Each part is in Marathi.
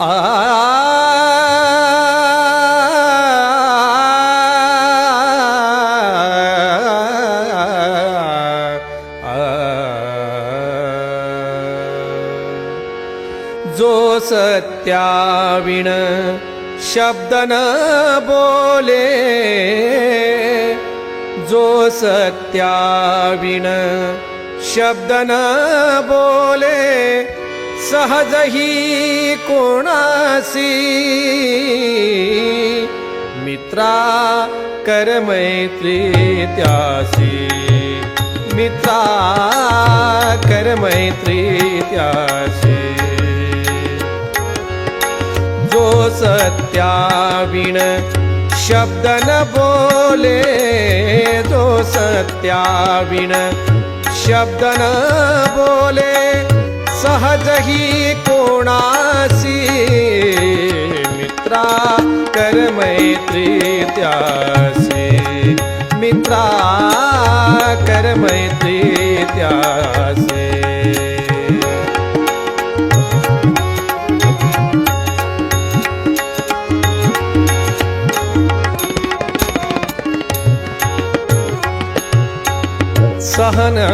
आ जो सत्याविण शब्द न बोले जो सत्याविण शब्द न बोले सहजही कोणासी मित्रा कर मैत्री त्यासी. मित्रा कर मैत्री त्यासी. जो सत्याविण शब्द न बोले जो सत्याविण शब्द न बोले सहजही कोणासी मित्रा कर मैत्री त्यासी मित्रा कर मैत्री त्यासी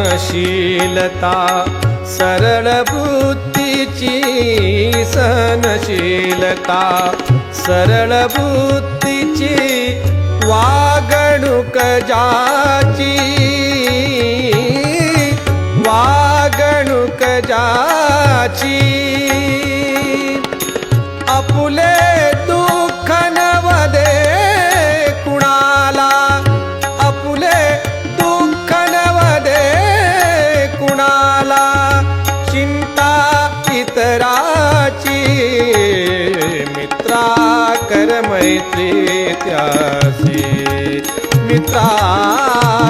सहनशीलता सरळ बुद्धीची सहनशीलता सरळ बुद्धीची वागणूक जाची मैत्री त्यासी मित्रा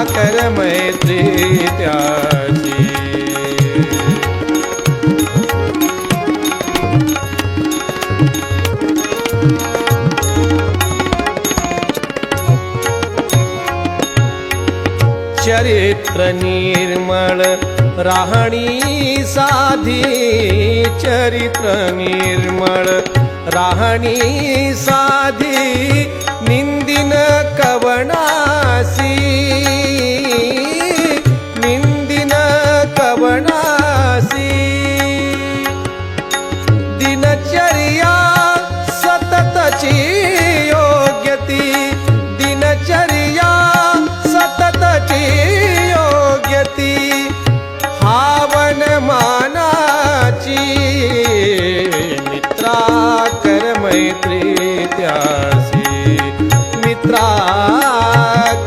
कर मैत्री त्यासी चरित्र निर्मळ राहणी साधी। चरित्र निर्मळ राहणी साधी। ನಿಂದಿನ ಕವಣಾಸಿ. मित्रा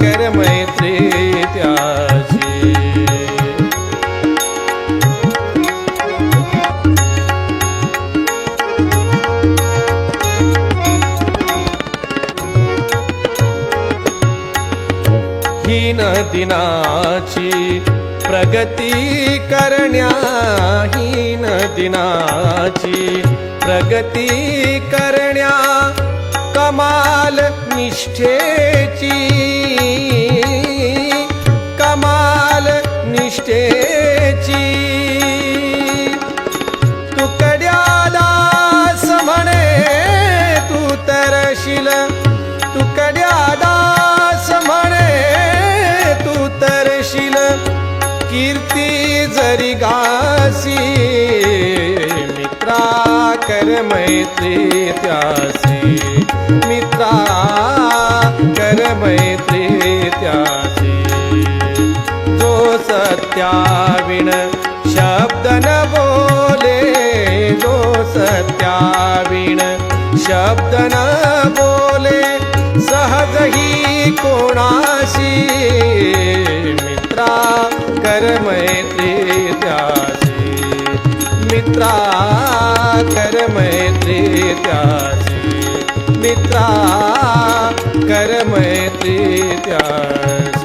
कर मैत्री त्याची. हीन दिनाची प्रगती करण्या हीन दिनाची प्रगती कर कमाल निष्ठेची. कमाल निष्ठेची. तुकड्या दास म्हणे तू तरशील. तुकड्या दास म्हणे तू तरशील. कीर्ती जरी गासी मित्रा कर मैत्री त्यासी मित्रा कर मैत्री त्याची जो सत्याविण शब्द न बोले जो सत्याविण शब्द न बोले सहजही कोणाशी? मित्रा कर मैत्री त्याची मित्रा कर मैत्री त्याची मित्रा कर त्या